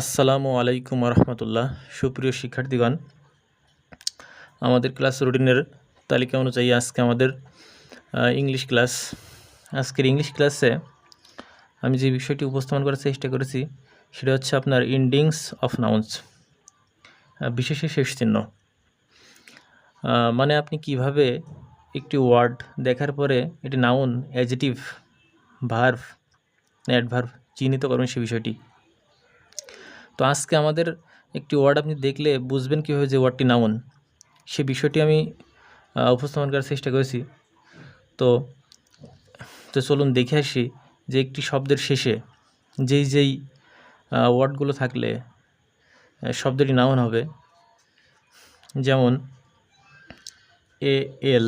আসসালামু আলাইকুম রহমতুল্লাহ সুপ্রিয় শিক্ষার্থীগণ, আমাদের ক্লাস রুটিনের তালিকা অনুযায়ী আজকে আমাদের ইংলিশ ক্লাস। আজকের ইংলিশ ক্লাসে আমি যে বিষয়টি উপস্থাপন করার চেষ্টা করেছি, সেটা হচ্ছে আপনার ইন্ডিংস অফ নাউন্স বিশেষে শেষ চিহ্ন। মানে আপনি কীভাবে একটি ওয়ার্ড দেখার পরে এটি নাউন অ্যাজিটিভ ভার্ভ, অ্যাডভার্ভ চিহ্নিত করবেন সে বিষয়টি? তো আজকে আমাদের একটি ওয়ার্ড আপনি দেখলে বুঝবেন কীভাবে যে ওয়ার্ডটি নাউন। সে বিষয়টি আমি উপস্থাপন করার চেষ্টা করেছি। তো তো চলুন দেখে আসি যে একটি শব্দের শেষে যেই যেই ওয়ার্ডগুলো থাকলে শব্দটি নাউন হবে। যেমন, A, L,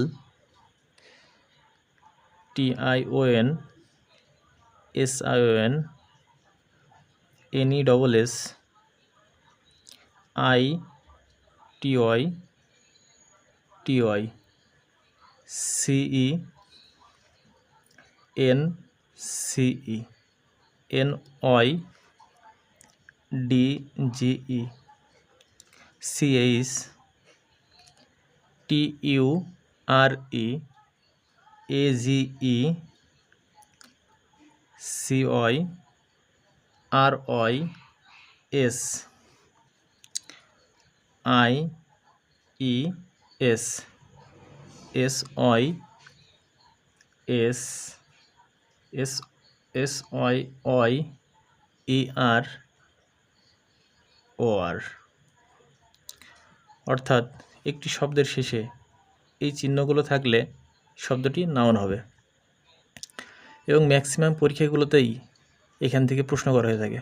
T, I, O, N, S, I, O, N N E double S I T Y T Y C N C N Y D G C H T U R E A G C Y R Y S I E S S Y S S S Y Y E R O R অর্থাৎ একটি শব্দের শেষে এই চিহ্নগুলো থাকলে শব্দটি noun হবে। এবং ম্যাক্সিমাম পরীক্ষাগুলোতেই এখান থেকে প্রশ্ন করা হয়ে থাকে।